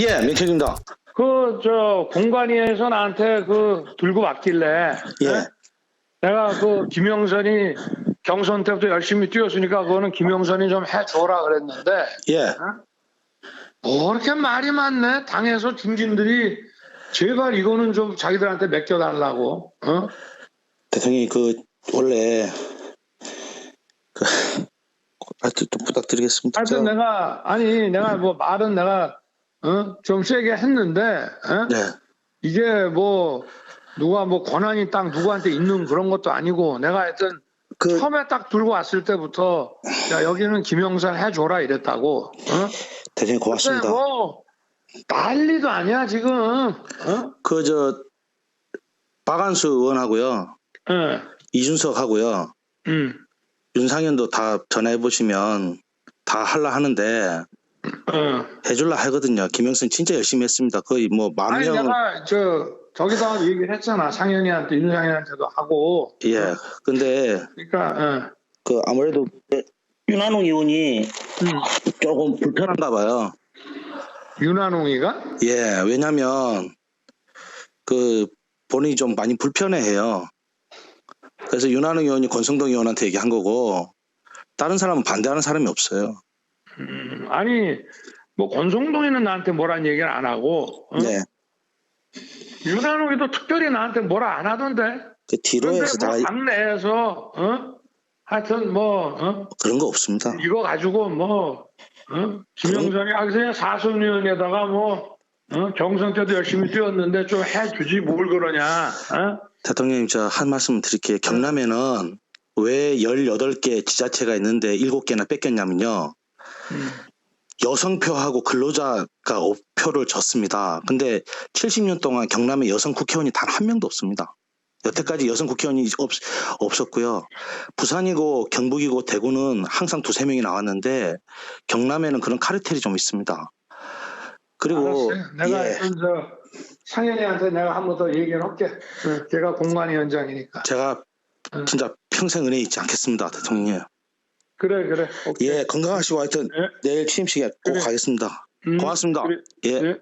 예, 명철입니다. 그 저 공관위에서 나한테 그 들고 왔길래 예. 내가 그 김영선이 경선 때부터 열심히 뛰었으니까 그거는 김영선이 좀 해줘라 그랬는데 예. 뭐 이렇게 말이 많네 당에서 중진들이 제발 이거는 좀 자기들한테 맡겨달라고 어? 대통령이 그 원래 그 하여튼 좀 부탁드리겠습니다. 하여튼 제가- 내가 아니 내가 뭐 말은 내가 어? 좀 세게 했는데 어? 네. 이게 뭐 누가 뭐 권한이 딱 누구한테 있는 그런 것도 아니고 내가 하여튼 그 처음에 딱 들고 왔을 때부터 야 여기는 김영선 해줘라 이랬다고 어? 근데 고맙습니다. 뭐 난리도 아니야 지금 어? 그저 박한수 의원하고요. 예. 이준석 하고요. 음. 윤상현도 다 전화해 보시면 다 할라 하는데 어. 해줄라 하거든요. 김영선 진짜 열심히 했습니다. 거의 뭐만 아니 명. 내가 저 저기다 얘기를 했잖아 상현이한테 윤상현한테도 하고 예. 근데 그러니까 어. 그 아무래도 윤한홍 의원이 음. 조금 불편한가 봐요. 윤한홍이가 예, 왜냐면 그 본인이 좀 많이 불편해해요. 그래서 윤한홍 의원이 권성동 의원한테 얘기한 거고 다른 사람은 반대하는 사람이 없어요. 음, 아니 뭐 권성동이는 나한테 뭐란 얘기를 안 하고 어? 네, 윤한홍이도 특별히 나한테 뭐라 안 하던데 그 뒤로에서 다뭐 당내에서 어? 하여튼 뭐 어? 그런 거 없습니다. 이거 가지고 뭐 어? 김영선이 아 그냥 사선 의원에다가 뭐 어? 경선 때도 열심히 뛰었는데 좀 해주지 뭘 그러냐 어? 대통령님 저 한 말씀 드릴게요. 경남에는 왜 18개 지자체가 있는데 7개나 뺏겼냐면요. 음. 여성표하고 근로자가 표를 줬습니다. 근데 70년 동안 경남에 여성 국회의원이 단 한 명도 없습니다. 여태까지 여성 국회의원이 없, 없었고요. 부산이고 경북이고 대구는 항상 두세 명이 나왔는데 경남에는 그런 카르텔이 좀 있습니다. 그리고 알았어요. 내가 예, 저 상현이한테 내가 한 번 더 얘기를 할게 어, 걔가 공관위원장이니까 제가 음. 진짜 평생 은혜 잊지 않겠습니다, 대통령. 그래 그래 오케이. 예, 건강하시고 하여튼 예. 내일 취임식에 꼭 그래. 가겠습니다. 음, 고맙습니다. 그래. 예. 예.